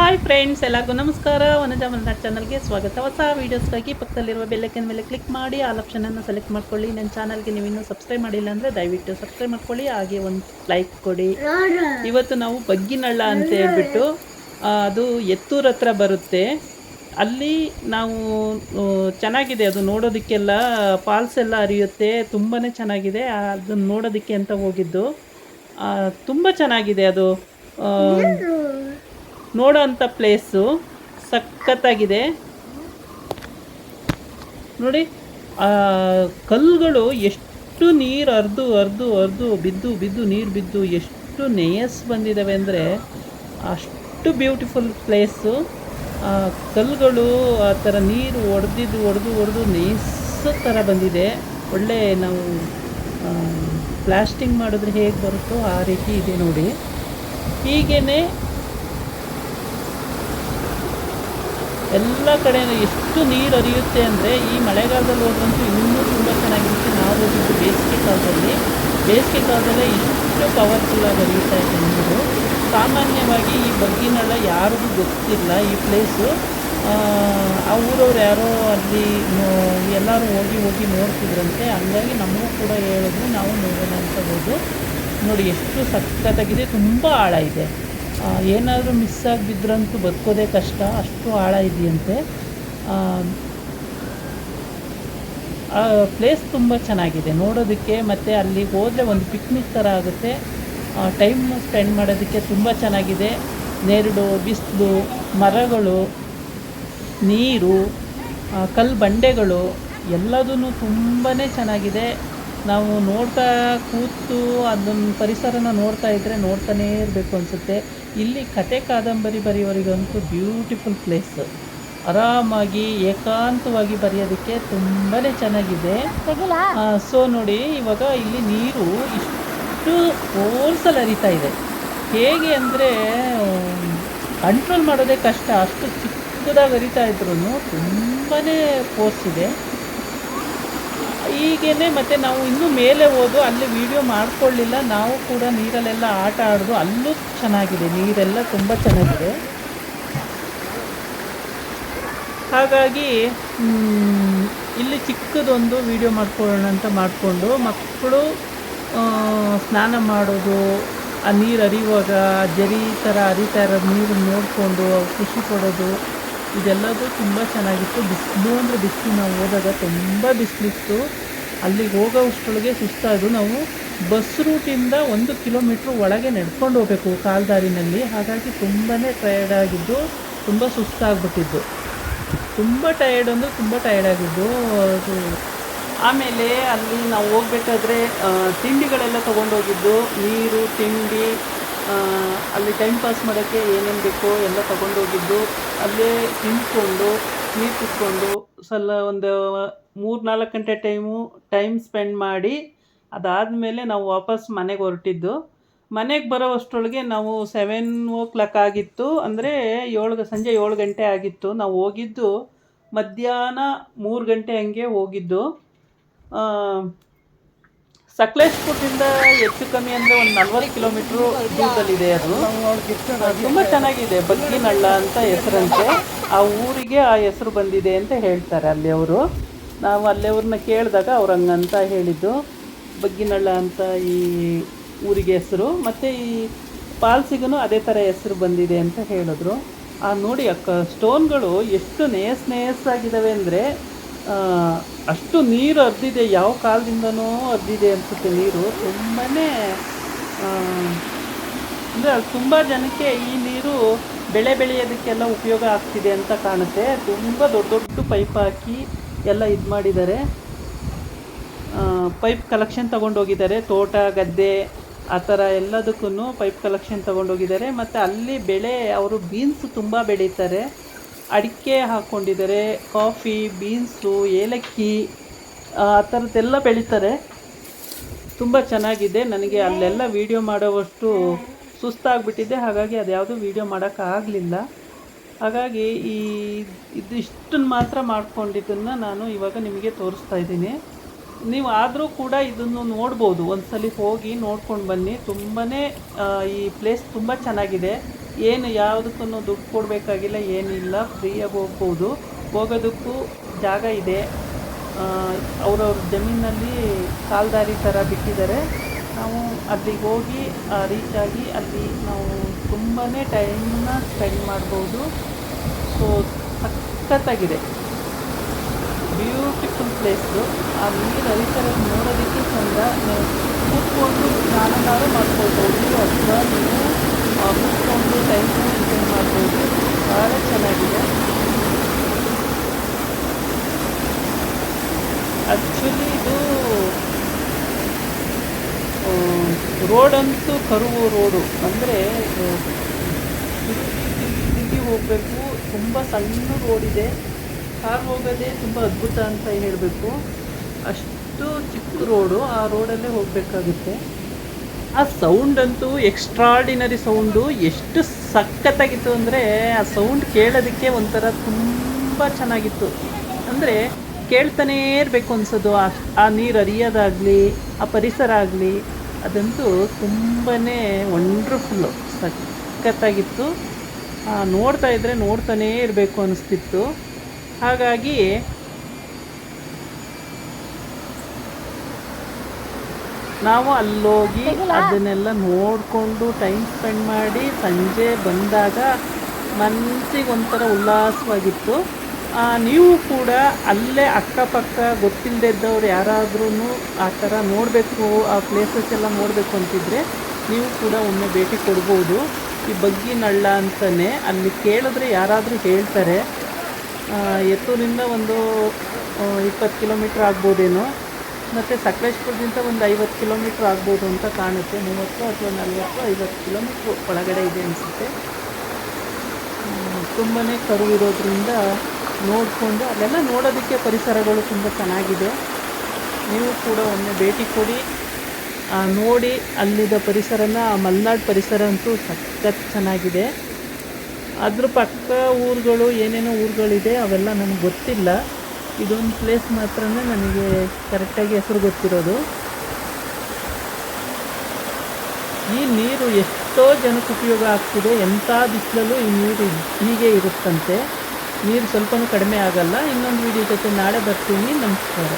Hi friends ಎಲ್ಲರಿಗೂ ನಮಸ್ಕಾರ. ವನಜಾ ಮಲ್ನಾಡ್ ಚಾನಲ್ಗೆ ಸ್ವಾಗತ. ಹೊಸ ವೀಡಿಯೋಸ್ಗಾಗಿ ಪಕ್ಕದಲ್ಲಿರುವ ಬೆಲ್ಲೈಕನ್ ಮೇಲೆ ಕ್ಲಿಕ್ ಮಾಡಿ ಆಲ್ ಆಪ್ಷನನ್ನು ಸೆಲೆಕ್ಟ್ ಮಾಡ್ಕೊಳ್ಳಿ. ನನ್ನ ಚಾನಲ್ಗೆ ನೀವು ಇನ್ನೂ ಸಬ್ಸ್ಕ್ರೈಬ್ ಮಾಡಿಲ್ಲ ಅಂದರೆ ದಯವಿಟ್ಟು ಸಬ್ಸ್ಕ್ರೈಬ್ ಮಾಡ್ಕೊಳ್ಳಿ ಹಾಗೆ ಒಂದು ಲೈಕ್ ಕೊಡಿ. ಇವತ್ತು ನಾವು ಬಗ್ಗಿನಳ್ಳ ಅಂತ ಹೇಳ್ಬಿಟ್ಟು ಅದು ಎತ್ತೂರ ಹತ್ರ ಬರುತ್ತೆ. ಅಲ್ಲಿ ನಾವು ಚೆನ್ನಾಗಿದೆ. ಅದು ನೋಡೋದಕ್ಕೆಲ್ಲ ಫಾಲ್ಸ್ ಎಲ್ಲ ಹರಿಯುತ್ತೆ. ತುಂಬಾ ಚೆನ್ನಾಗಿದೆ. ಅದನ್ನು ನೋಡೋದಕ್ಕೆ ಅಂತ ಹೋಗಿದ್ದು. ತುಂಬ ಚೆನ್ನಾಗಿದೆ ಅದು. ಆ, ನೋಡೋ ಅಂಥ ಪ್ಲೇಸು ಸಖತ್ತಾಗಿದೆ. ನೋಡಿ, ಆ, ಕಲ್ಲುಗಳು ಎಷ್ಟು ನೀರು ಅರ್ದು ಅರ್ದು ಅರ್ದು ಬಿದ್ದು ಬಿದ್ದು ನೀರು ಬಿದ್ದು ಎಷ್ಟು ನೇಯಸ್ ಬಂದಿದ್ದಾವೆ ಅಂದರೆ ಅಷ್ಟು ಬ್ಯೂಟಿಫುಲ್ ಪ್ಲೇಸು ಆ, ಕಲ್ಲುಗಳು ಆ ಥರ ನೀರು ಒಡೆದಿದ್ದು ಒಡೆದು ಒಡೆದು ನೇಯ್ಸೋ ಥರ ಬಂದಿದೆ. ಒಳ್ಳೆ ನಾವು ಪ್ಲಾಸ್ಟಿಂಗ್ ಮಾಡಿದ್ರೆ ಹೇಗೆ ಬರುತ್ತೋ ಆ ರೀತಿ ಇದೆ ನೋಡಿ. ಹೀಗೇ ಎಲ್ಲ ಕಡೆ ಎಷ್ಟು ನೀರು ಹರಿಯುತ್ತೆ ಅಂದರೆ ಈ ಮಳೆಗಾಲದಲ್ಲಿ ಹೋದ್ರಂತೂ ಇನ್ನೂ ತುಂಬ ಚೆನ್ನಾಗಿರುತ್ತೆ. ನಾವು ಹೋಗಿದ್ದು ಬೇಸಿಗೆ ಕಾಲದಲ್ಲಿ. ಬೇಸಿಗೆ ಕಾಲದಲ್ಲೇ ಇಷ್ಟು ಪವರ್ಫುಲ್ಲಾಗಿ ಹರಿಯುತ್ತಾ ಇದೆ ನೀರು. ಸಾಮಾನ್ಯವಾಗಿ ಈ ಬಗ್ಗಿನಲ್ಲ ಯಾರಿಗೂ ಗೊತ್ತಿಲ್ಲ ಈ ಪ್ಲೇಸು ಆ ಊರವ್ರು ಯಾರೋ ಅಲ್ಲಿ ಎಲ್ಲರೂ ಹೋಗಿ ಹೋಗಿ ನೋಡ್ತಿದ್ರಂತೆ. ಹಂಗಾಗಿ ನಮಗೂ ಕೂಡ ಹೇಳಿದ್ರು. ನಾವು ನೋಡೋಣ ಅಂತ ಹೋದು ನೋಡಿ, ಎಷ್ಟು ಸಖತ್ತಾಗಿದೆ. ತುಂಬ ಆಳ ಇದೆ. ಏನಾದರೂ ಮಿಸ್ ಆಗಿ ಬಿದ್ದರಂತೂ ಬದುಕೋದೇ ಕಷ್ಟ ಅಷ್ಟು ಆಳ ಇದೆಯಂತೆ. ಆ, ಪ್ಲೇಸ್ ತುಂಬ ಚೆನ್ನಾಗಿದೆ. ನೋಡೋದಕ್ಕೆ ಮತ್ತು ಅಲ್ಲಿ ಹೋದರೆ ಒಂದು ಪಿಕ್ನಿಕ್ ಥರ ಆಗುತ್ತೆ. ಟೈಮ್ ಸ್ಪೆಂಡ್ ಮಾಡೋದಕ್ಕೆ ತುಂಬ ಚೆನ್ನಾಗಿದೆ. ನೆರಳು ಬಿಸಿಲು ಮರಗಳು ನೀರು ಕಲ್ಲು ಬಂಡೆಗಳು ಎಲ್ಲದೂ ತುಂಬಾ ಚೆನ್ನಾಗಿದೆ. ನಾವು ನೋಡ್ತಾ ಕೂತು ಅದನ್ನ ಪರಿಸರನ ನೋಡ್ತಾ ಇದ್ದರೆ ನೋಡ್ತಾನೇ ಇರಬೇಕು ಅನಿಸುತ್ತೆ. ಇಲ್ಲಿ ಕತೆ ಕಾದಂಬರಿ ಬರೆಯೋರಿಗಂತೂ ಬ್ಯೂಟಿಫುಲ್ ಪ್ಲೇಸ್ ಆರಾಮಾಗಿ ಏಕಾಂತವಾಗಿ ಬರೆಯೋದಕ್ಕೆ ತುಂಬಾ ಚೆನ್ನಾಗಿದೆ. ಸೊ ನೋಡಿ ಇವಾಗ ಇಲ್ಲಿ ನೀರು ಇಷ್ಟು ಫೋರ್ಸಲ್ಲಿ ಹರಿತಾ ಇದೆ. ಹೇಗೆ ಅಂದರೆ ಕಂಟ್ರೋಲ್ ಮಾಡೋದೇ ಕಷ್ಟ. ಅಷ್ಟು ಚಿಕ್ಕದಾಗಿ ಹರಿತಾ ಇದ್ರೂ ತುಂಬಾ ಫೋರ್ಸ್ ಇದೆ. ಹೀಗೇನೆ ಮತ್ತು ನಾವು ಇನ್ನೂ ಮೇಲೆ ಹೋದು, ಅಲ್ಲಿ ವೀಡಿಯೋ ಮಾಡಿಕೊಳ್ಳಿಲ್ಲ. ನಾವು ಕೂಡ ನೀರಲ್ಲೆಲ್ಲ ಆಟ ಆಡೋದು, ಅಲ್ಲೂ ಚೆನ್ನಾಗಿದೆ. ನೀರೆಲ್ಲ ತುಂಬ ಚೆನ್ನಾಗಿದೆ. ಹಾಗಾಗಿ ಇಲ್ಲಿ ಚಿಕ್ಕದೊಂದು ವಿಡಿಯೋ ಮಾಡ್ಕೊಳ್ಳೋಣ ಅಂತ ಮಾಡಿಕೊಂಡು, ಮಕ್ಕಳು ಸ್ನಾನ ಮಾಡೋದು, ಆ ನೀರು ಹರಿಯುವಾಗ ಜರಿ ಥರ ಹರಿತಾ ಇರೋದು ನೀರು ನೋಡಿಕೊಂಡು ಖುಷಿ ಪಡೋದು. ಇದೆಲ್ಲದು ತುಂಬ ಚೆನ್ನಾಗಿತ್ತು. ಬಿಸಿಲು ಅಂದರೆ ಬಿಸಿಲು, ನಾವು ಹೋದಾಗ ತುಂಬ ಬಿಸಿಲಿತ್ತು. ಅಲ್ಲಿಗೆ ಹೋಗೋ ಅಷ್ಟೊಳಗೆ ಸುಸ್ತಾಯಿತು. ನಾವು ಬಸ್ ರೂಟಿಂದ ಒಂದು ಕಿಲೋಮೀಟ್ರ್ ಒಳಗೆ ನಡ್ಕೊಂಡು ಹೋಗಬೇಕು ಕಾಲ್ದಾರಿನಲ್ಲಿ. ಹಾಗಾಗಿ ತುಂಬಾ ಟಯರ್ಡ್ ಆಗಿದ್ದು, ತುಂಬ ಸುಸ್ತಾಗ್ಬಿಟ್ಟಿದ್ದು. ತುಂಬ ಟಯರ್ಡ್ ಅಂದರೆ ತುಂಬ ಟಯರ್ಡ್ ಆಗಿದ್ದು. ಆಮೇಲೆ ಅಲ್ಲಿ ನಾವು ಹೋಗ್ಬೇಕಾದ್ರೆ ತಿಂಡಿಗಳೆಲ್ಲ ತೊಗೊಂಡೋಗಿದ್ದು, ನೀರು, ತಿಂಡಿ ಅಲ್ಲಿ ಟೈಮ್ ಪಾಸ್ ಮಾಡೋಕ್ಕೆ ಏನೇನು ಬೇಕೋ ಎಲ್ಲ ತೊಗೊಂಡೋಗಿದ್ದು, ಅಲ್ಲೇ ತಿಂದ್ಕೊಂಡು, ನೀರು ಕುತ್ಕೊಂಡು ಸಲ ಒಂದು ಮೂರು ನಾಲ್ಕು ಗಂಟೆ ಟೈಮು ಟೈಮ್ ಸ್ಪೆಂಡ್ ಮಾಡಿ, ಅದಾದಮೇಲೆ ನಾವು ವಾಪಸ್ ಮನೆಗೆ ಹೊರಟಿದ್ದು. ಮನೆಗೆ ಬರೋ ಅಷ್ಟರೊಳಗೆ ನಾವು ಸೆವೆನ್ ಓ ಕ್ಲಾಕ್ ಆಗಿತ್ತು. ಅಂದರೆ ಏಳು ಸಂಜೆ ಏಳು ಗಂಟೆ ಆಗಿತ್ತು. ನಾವು ಹೋಗಿದ್ದು ಮಧ್ಯಾಹ್ನ ಮೂರು ಗಂಟೆ ಹಂಗೆ ಹೋಗಿದ್ದು. ಸಕಲೇಶ್ಪುರದಿಂದ ಹೆಚ್ಚು ಕಮ್ಮಿ ಅಂದರೆ ಒಂದು ನಲ್ವತ್ತು ಕಿಲೋಮೀಟ್ರು ದೂರದಲ್ಲಿದೆ ಅದು. ತುಂಬ ಚೆನ್ನಾಗಿದೆ ಬಗ್ಗಿನಳ್ಳ ಅಂತ ಹೆಸರಂತೆ. ಆ ಊರಿಗೆ ಆ ಹೆಸರು ಬಂದಿದೆ ಅಂತ ಹೇಳ್ತಾರೆ ಅಲ್ಲಿ ಅವರು ನಾವು ಅಲ್ಲಿಯವ್ರನ್ನ ಕೇಳಿದಾಗ ಅವ್ರು ಹಂಗಂತ ಹೇಳಿದ್ದು. ಬಗ್ಗಿನಳ್ಳ ಅಂತ ಈ ಊರಿಗೆ ಹೆಸರು. ಮತ್ತು ಈ ಪಾಲ್ಸಿಗೂ ಅದೇ ಥರ ಹೆಸರು ಬಂದಿದೆ ಅಂತ ಹೇಳಿದ್ರು. ಆ ನೋಡಿ ಅಕ್ಕ, ಸ್ಟೋನ್ಗಳು ಎಷ್ಟು ನೇಸ್ ಆಗಿದ್ದಾವೆ ಅಂದರೆ ಅಷ್ಟು ನೀರು ಹರಿದಿದೆ. ಯಾವ ಕಾಲದಿಂದನೋ ಹರಿದಿದೆ ಅನಿಸುತ್ತೆ ನೀರು. ತುಂಬಾ ಅಂದರೆ ತುಂಬ ಜನಕ್ಕೆ ಈ ನೀರು ಬೆಳೆ ಬೆಳೆಯೋದಕ್ಕೆಲ್ಲ ಉಪಯೋಗ ಆಗ್ತಿದೆ ಅಂತ ಕಾಣುತ್ತೆ. ತುಂಬ ದೊಡ್ಡ ದೊಡ್ಡ ಪೈಪ್ ಹಾಕಿ ಎಲ್ಲ ಇದು ಮಾಡಿದ್ದಾರೆ. ಪೈಪ್ ಕಲೆಕ್ಷನ್ ತೊಗೊಂಡೋಗಿದ್ದಾರೆ. ತೋಟ, ಗದ್ದೆ, ಆ ಥರ ಎಲ್ಲದಕ್ಕೂ ಪೈಪ್ ಕಲೆಕ್ಷನ್ ತೊಗೊಂಡೋಗಿದ್ದಾರೆ. ಮತ್ತು ಅಲ್ಲಿ ಬೆಳೆ, ಅವರು ಬೀನ್ಸ್ ತುಂಬ ಬೆಳೀತಾರೆ. ಅಡಿಕೆ ಹಾಕ್ಕೊಂಡಿದ್ದಾರೆ ಕಾಫಿ, ಬೀನ್ಸು, ಏಲಕ್ಕಿ, ಆ ಥರದ್ದೆಲ್ಲ ಬೆಳೀತಾರೆ. ತುಂಬ ಚೆನ್ನಾಗಿದೆ. ನನಗೆ ಅಲ್ಲೆಲ್ಲ ವೀಡಿಯೋ ಮಾಡೋವಷ್ಟು ಸುಸ್ತಾಗ್ಬಿಟ್ಟಿದೆ. ಹಾಗಾಗಿ ಅದ್ಯಾವುದೂ ವೀಡಿಯೋ ಮಾಡೋಕ್ಕಾಗಲಿಲ್ಲ. ಹಾಗಾಗಿ ಈ ಇದು ಇಷ್ಟನ್ನು ಮಾತ್ರ ಮಾಡ್ಕೊಂಡಿದ್ದನ್ನು ನಾನು ಇವಾಗ ನಿಮಗೆ ತೋರಿಸ್ತಾ ಇದ್ದೀನಿ. ನೀವು ಆದರೂ ಕೂಡ ಇದನ್ನು ನೋಡ್ಬೋದು. ಒಂದು ಸಲ ಹೋಗಿ ನೋಡ್ಕೊಂಡು ಬನ್ನಿ. ತುಂಬಾ ಈ ಪ್ಲೇಸ್ ತುಂಬ ಚೆನ್ನಾಗಿದೆ. ಏನು ಯಾವುದಕ್ಕೂ ದುಡ್ಡು ಕೊಡಬೇಕಾಗಿಲ್ಲ, ಏನಿಲ್ಲ, ಫ್ರೀಯಾಗಿ ಹೋಗ್ಬೋದು. ಹೋಗೋದಕ್ಕೂ ಜಾಗ ಇದೆ. ಅವರವ್ರ ಜಮೀನಲ್ಲಿ ಕಾಲ್ದಾರಿ ಥರ ಬಿಟ್ಟಿದ್ದಾರೆ. ನಾವು ಅಲ್ಲಿಗೆ ಹೋಗಿ ರೀಚ್ ಆಗಿ ಅಲ್ಲಿ ನಾವು ತುಂಬಾ ಟೈಮನ್ನ ಸ್ಪೆಂಡ್ ಮಾಡ್ಬೋದು. ಸೊ ಸಖತ್ತಾಗಿದೆ. ಬ್ಯೂಟಿಫುಲ್ ಪ್ಲೇಸು ಆ ನೀರು ಹರಿತರ ನೋಡೋದಕ್ಕೆ ಚಂದ. ಕೂತ್ಕೊಂಡು ಸ್ನಾನನಾರು ಮಾಡ್ಕೊಳ್ಬೋದು ಅಥವಾ ನೀವು ಕೂತ್ಕೊಂಡು ಟೈಮ್ ಸ್ಪೆಂಡ್ ಮಾಡ್ಬೋದು ಭಾಳ ಚೆನ್ನಾಗಿದೆ ಆ್ಯಕ್ಚುಲಿ ಇದು ರೋಡ್ ಅಂತೂ ಕರುವು ರೋಡು ಅಂದರೆ ತಿರುಗಿ ತಿರುಗಿ ತಿರುಗಿ ಹೋಗಬೇಕು. ತುಂಬ ಸಣ್ಣ ರೋಡಿದೆ ಕಾರ್ ಹೋಗೋದೇ ತುಂಬ ಅದ್ಭುತ ಅಂತ ಹೇಳಬೇಕು. ಅಷ್ಟು ಚಿಕ್ಕ ರೋಡು ಆ ರೋಡಲ್ಲೇ ಹೋಗಬೇಕಾಗುತ್ತೆ. ಆ ಸೌಂಡ್ ಅಂತೂ ಎಕ್ಸ್ಟ್ರಾಡಿನರಿ ಸೌಂಡು ಎಷ್ಟು ಸಖತ್ತಾಗಿತ್ತು ಅಂದರೆ ಆ ಸೌಂಡ್ ಕೇಳೋದಕ್ಕೆ ಒಂಥರ ತುಂಬ ಚೆನ್ನಾಗಿತ್ತು. ಅಂದರೆ ಕೇಳ್ತಾನೇ ಇರಬೇಕು ಅನ್ಸೋದು. ಆ ಆ ನೀರು ಹರಿಯೋದಾಗಲಿ, ಆ ಪರಿಸರ ಆಗಲಿ, ಅದಂತೂ ತುಂಬಾ ವಂಡ್ರ್ಫುಲ್ಲು ಸಖತ್ತಾಗಿತ್ತು. ನೋಡ್ತಾ ಇದ್ದರೆ ನೋಡ್ತಾನೇ ಇರಬೇಕು ಅನಿಸ್ತಿತ್ತು. ಹಾಗಾಗಿ ನಾವು ಅಲ್ಲೋಗಿ ಅದನ್ನೆಲ್ಲ ನೋಡಿಕೊಂಡು ಟೈಮ್ ಸ್ಪೆಂಡ್ ಮಾಡಿ ಸಂಜೆ ಬಂದಾಗ ಮನಸ್ಸಿಗೆ ಒಂಥರ ಉಲ್ಲಾಸವಾಗಿತ್ತು ನೀವು ಕೂಡ ಅಲ್ಲೇ ಅಕ್ಕಪಕ್ಕ ಗೊತ್ತಿಲ್ಲದೆ ಇದ್ದವ್ರು ಯಾರಾದ್ರೂ ಆ ಥರ ನೋಡಬೇಕು ಆ ಪ್ಲೇಸಸ್ ಎಲ್ಲ ನೋಡಬೇಕು ಅಂತಿದ್ರೆ ನೀವು ಕೂಡ ಒಮ್ಮೆ ಭೇಟಿ ಕೊಡ್ಬೋದು. ಈ ಬಗ್ಗಿನಳ್ಳ ಅಂತಲೇ ಅಲ್ಲಿ ಕೇಳಿದ್ರೆ ಯಾರಾದರೂ ಹೇಳ್ತಾರೆ. ಎತ್ತೂರಿಂದ ಒಂದು ಇಪ್ಪತ್ತು ಕಿಲೋಮೀಟ್ರ್ ಆಗ್ಬೋದೇನೋ. ಮತ್ತು ಸಕಲೇಶ್ಪುರದಿಂದ ಒಂದು ಐವತ್ತು ಕಿಲೋಮೀಟ್ರ್ ಆಗ್ಬೋದು ಅಂತ ಕಾಣುತ್ತೆ. ಮೂವತ್ತು ಅಥವಾ ನಲವತ್ತು, ಐವತ್ತು ಕಿಲೋಮೀಟ್ರ್ ಒಳಗಡೆ ಇದೆ ಅನಿಸುತ್ತೆ. ತುಂಬಾ ಕರು ಇರೋದ್ರಿಂದ ನೋಡಿಕೊಂಡು ಅಲ್ಲೆಲ್ಲ ನೋಡೋದಕ್ಕೆ ಪರಿಸರಗಳು ತುಂಬ ಚೆನ್ನಾಗಿದೆ. ನೀವು ಕೂಡ ಒಮ್ಮೆ ಭೇಟಿ ಕೊಡಿ. ನೋಡಿ ಅಲ್ಲಿದ್ದ ಪರಿಸರನ ಮಲೆನಾಡು ಪರಿಸರ ಅಂತೂ ಸಖತ್ ಚೆನ್ನಾಗಿದೆ. ಅದ್ರ ಪಕ್ಕ ಊರುಗಳು, ಏನೇನೋ ಊರುಗಳಿದೆ, ಅವೆಲ್ಲ ನನಗೆ ಗೊತ್ತಿಲ್ಲ. ಇದೊಂದು ಪ್ಲೇಸ್ ಮಾತ್ರ ನನಗೆ ಕರೆಕ್ಟಾಗಿ ಹೆಸರು ಗೊತ್ತಿರೋದು. ಈ ನೀರು ಎಷ್ಟೋ ಜನಕ್ಕೆ ಉಪಯೋಗ ಆಗ್ತಿದೆ, ಎಂಥ ಬಿಸಿಲಲ್ಲೂ ಈ ನೀರು ಹೀಗೆ ಇರುತ್ತಂತೆ. ನೀರು ಸ್ವಲ್ಪನೂ ಕಡಿಮೆ ಆಗಲ್ಲ. ಇನ್ನೊಂದು ವಿಡಿಯೋ ಜೊತೆ ನಾಳೆ ಬರ್ತೀನಿ. ನಮಸ್ಕಾರ.